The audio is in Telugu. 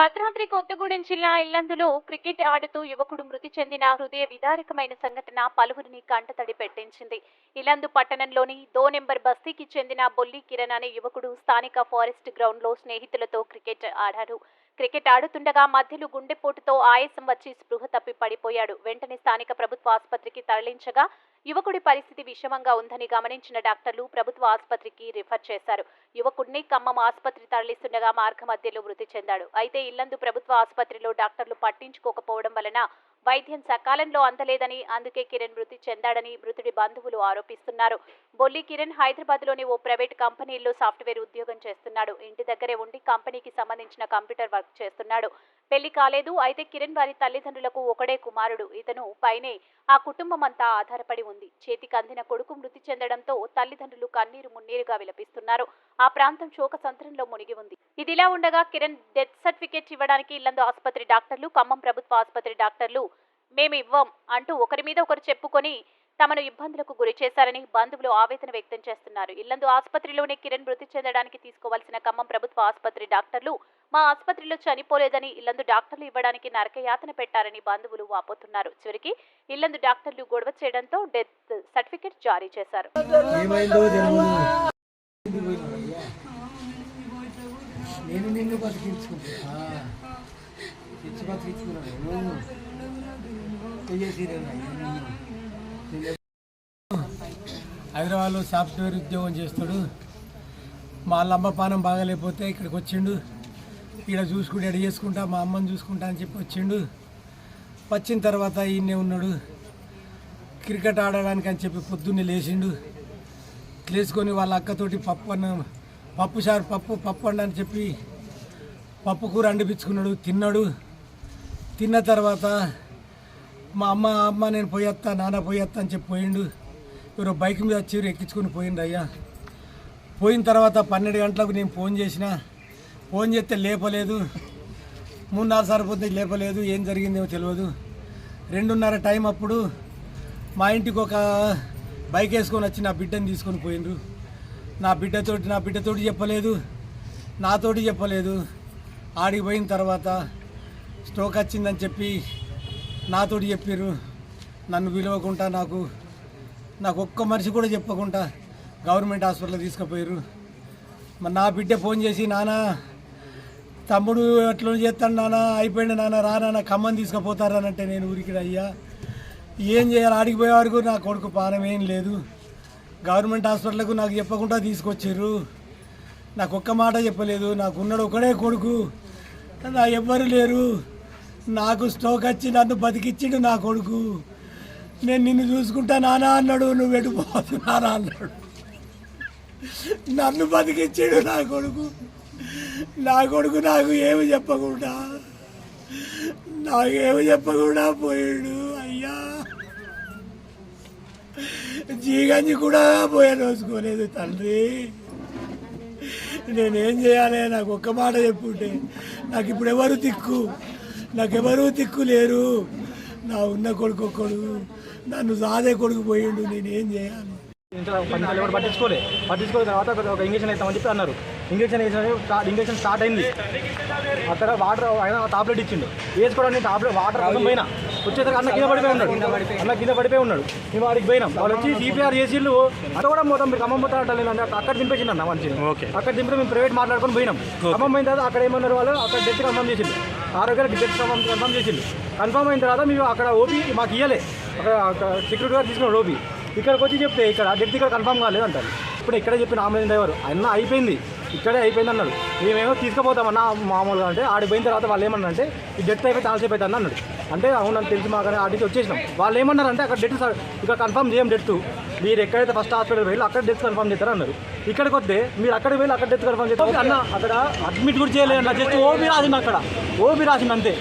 భద్రాద్రి కొత్తగూడెం జిల్లా ఇల్లందులో క్రికెట్ ఆడుతూ యువకుడు మృతి చెందిన హృదయ విదారకమైన సంఘటన పలువురిని కంటతడి పెట్టించింది. ఇల్లందు పట్టణంలోని దో నెంబర్ బస్తీకి చెందిన బొల్లి కిరణ్ అనే యువకుడు స్థానిక ఫారెస్ట్ గ్రౌండ్లో స్నేహితులతో క్రికెట్ ఆడారు క్రికెట్ ఆడుతుండగా మధ్యలో గుండెపోటుతో ఆయాసం వచ్చి స్పృహ తప్పి పడిపోయాడు. వెంటనే స్థానిక ప్రభుత్వ ఆసుపత్రికి తరలించగా యువకుడి పరిస్థితి విషమంగా ఉందని గమనించిన డాక్టర్లు ప్రభుత్వ ఆసుపత్రికి రిఫర్ చేశారు. యువకుడిని ఖమ్మం ఆసుపత్రి తరలిస్తుండగా మార్గ మధ్యలో మృతి చెందాడు. అయితే ఇల్లందు ప్రభుత్వ ఆసుపత్రిలో డాక్టర్లు పట్టించుకోకపోవడం వలన వైద్యం సకాలంలో అందలేదని అందుకే కిరణ్ మృతి చెందాడని మృతుడి బంధువులు ఆరోపిస్తున్నారు. బొల్లి కిరణ్ హైదరాబాద్లోని ఓ ప్రైవేట్ కంపెనీలో సాఫ్ట్వేర్ ఉద్యోగం చేస్తున్నాడు. ఇంటి దగ్గరే ఉండి కంపెనీకి సంబంధించిన కంప్యూటర్ వర్క్ చేస్తున్నాడు. పెళ్ళి కాలేదు అయితే కిరణ్ వారి తల్లిదండ్రులకు ఒకడే కుమారుడు. ఇతను పైనే ఆ కుటుంబం అంతా ఆధారపడి ఉంది. చేతికి అందిన కొడుకు మృతి చెందడంతో తల్లిదండ్రులు కన్నీరు మున్నీరుగా విలపిస్తున్నారు. ఆ ప్రాంతం శోక సంత్రంలో మునిగి ఉంది. ఇదిలా ఉండగా కిరణ్ డెత్ సర్టిఫికేట్ ఇవ్వడానికి ఇల్లందు ఆసుపత్రి డాక్టర్లు ఖమ్మం ప్రభుత్వ ఆసుపత్రి డాక్టర్లు మేము ఇవ్వం అంటూ ఒకరి మీద ఒకరు చెప్పుకొని తమను ఇబ్బందులకు గురి చేశారని బంధువులు ఆవేదన వ్యక్తం చేస్తున్నారు. ఇల్లందు ఆసుపత్రిలోనే కిరణ్ మృతి చెందడానికి తీసుకోవాల్సిన ఖమ్మం ప్రభుత్వ ఆసుపత్రి డాక్టర్లు మా ఆసుపత్రిలో చనిపోలేదని ఇల్లందు డాక్టర్లు ఇవ్వడానికి నరకయాతన పెట్టారని బంధువులు వాపోతున్నారు. చివరికి ఇల్లందు డాక్టర్లు గొడవ చేయడంతో డెత్ సర్టిఫికేట్ జారీ చేశారు. నేను నిన్ను హైదరాబాద్లో సాఫ్ట్వేర్ ఉద్యోగం చేస్తాడు. మా అమ్మ పానం బాగాలేకపోతే ఇక్కడికి వచ్చిండు. ఇక్కడ చూసుకుంటే ఎడ చేసుకుంటా మా అమ్మని చూసుకుంటా అని చెప్పి వచ్చిండు. వచ్చిన తర్వాత ఈయనే ఉన్నాడు. క్రికెట్ ఆడడానికి అని చెప్పి పొద్దున్నే లేచిండు. లేచుకొని వాళ్ళ అక్కతోటి పప్పు అన్న పప్పు సార్ పప్పు పప్పు అండి అని చెప్పి పప్పు కూర అండిపించుకున్నాడు తిన్నాడు. తిన్న తర్వాత మా అమ్మ అమ్మ నేను పోయేస్తా నాన్న పోయేస్తా అని చెప్పి పోయిండు. ఎవరో బైక్ మీద వచ్చి ఎక్కించుకొని పోయిండు అయ్యా. పోయిన తర్వాత పన్నెండు గంటలకు నేను ఫోన్ చేసిన. ఫోన్ చేస్తే లేపలేదు. మూడున్నర సరిపోతే లేపలేదు. ఏం జరిగిందేమో తెలియదు రెండున్నర టైం అప్పుడు మా ఇంటికి ఒక బైక్ వేసుకొని వచ్చి నా బిడ్డని తీసుకొని పోయిండ్రు. నా బిడ్డతోటి నా బిడ్డతోటి చెప్పలేదు. నాతోటి చెప్పలేదు. ఆడికి పోయిన తర్వాత స్ట్రోక్ వచ్చిందని చెప్పి నాతోటి చెప్పారు నన్ను పిలవకుండా నాకు నాకు ఒక్క మనిషి కూడా చెప్పకుండా గవర్నమెంట్ హాస్పిటల్ తీసుకుపోయారు మరి నా బిడ్డ ఫోన్ చేసి నాన్న తమ్ముడు ఎట్లా చేస్తాను నాన్న అయిపోయింది నాన్న రా నాన్న ఖమ్మం తీసుకుపోతారనంటే నేను ఊరికి అయ్యా ఏం చేయాలి? ఆడికి పోయే వరకు నా కొడుకు పానం ఏం లేదు. గవర్నమెంట్ హాస్పిటల్కు నాకు చెప్పకుండా తీసుకొచ్చారు నాకు ఒక్క మాట చెప్పలేదు. నాకు ఉన్నాడు ఒకడే కొడుకు. నా ఎవ్వరు లేరు. నాకు స్టోక్ వచ్చి నన్ను బతికిచ్చిండు నా కొడుకు. నేను నిన్ను చూసుకుంటా నానా అన్నాడు నువ్వు ఎటుపోతు నానా అన్నాడు. నన్ను బతికిచ్చాడు నా కొడుకు. నా కొడుకు నాకు ఏమి చెప్పకుండా నాకేమి చెప్పకుండా పోయాడు అయ్యా. జీగంజి కూడా పోయే రోజుకోలేదు తండ్రి. నేనేం చేయాలి? నాకు ఒక్క మాట చెప్పుంటే నాకు ఇప్పుడు ఎవరు దిక్కు? నాకెవరూ దిక్కు లేరు. నా ఉన్న కొడుకు ఒక్కడు నన్ను సాదే కొడుకు పోయిండు నేనేం చేయాలి? ఇంట్లో ఎవరు పట్టించుకోలే. తర్వాత ఒక- ఇంజక్షన్ వేస్తామని చెప్పి అన్నారు. ఇంజక్షన్ వేసిన ఇంజక్షన్ స్టార్ట్ అయింది. అక్కడ వాటర్ ఆయన టాబ్లెట్ ఇచ్చిండు. వేసుకోవడానికి టాబ్లెట్ వాటర్ కోసం పోయినా. వచ్చేసరికి అన్న కింద పడిపోయి ఉన్నాడు. అన్న కింద పడిపోయి ఉన్నాడు. మేము వాడికి పోయినాం. వాళ్ళు వచ్చి సిపిఆర్ చేసిళ్ళు అక్కడ కూడా మొత్తం మీరు ఖమ్మం పోతా అంటే అక్కడ దింపేసిండు అన్న మనిషిని. అక్కడ దింపితే మేము ప్రైవేట్ మాట్లాడుకొని పోయినాం. ఖమ్మం పోయిన తర్వాత అక్కడ ఏమన్నారు వాళ్ళు? అక్కడ డెత్ కన్ఫర్మ్ చేసిండు ఆరోగ్యానికి డెత్ కన్ఫర్మ్ కన్ఫర్మ్ చేసిండు కన్ఫర్మ్ అయిన తర్వాత మేము అక్కడ ఓపీ మాకు ఇవ్వలే అక్కడ సెక్యూరిటీ గారు తీసుకున్నాడు ఓపీ. ఇక్కడికి వచ్చి చెప్తే ఇక్కడ డెత్ ఇక్కడ కన్ఫర్మ్ కాలేదు అంటారు ఇప్పుడు ఇక్కడే చెప్పిన ఆంబులెన్స్ డ్రైవర్ అన్న అయిపోయింది. ఇక్కడే అయిపోయింది అన్నాడు. మేమేమో తీసుకుపోతామన్నా మామూలుగా అంటే ఆడిపోయిన తర్వాత వాళ్ళు ఏమన్నారంటే ఈ డెత్ అయిపోయి చాలాసేపు అవుతుంది అన్నాడు. అంటే అవునని తెలిసి మాకు ఆడికి వచ్చేసినాం. వాళ్ళు ఏమన్నారు అంటే అక్కడ డెత్ ఇక్కడ కన్ఫర్మ్ చేయం డెత్ మీరు ఎక్కడైతే ఫస్ట్ హాస్పిటల్ వెళ్ళి అక్కడ డెత్ కన్ఫర్మ్ చేస్తారు అన్నారు. ఇక్కడికి వస్తే మీరు అక్కడికి వెళ్ళి అక్కడ డెత్ కన్ఫర్మ్ చేస్తారు? అన్న అక్కడ అడ్మిట్ కూడా చేయలేదు అన్న. జస్ట్ ఓపీ రాసింది అక్కడ. ఓపీ రాసింది అంతే.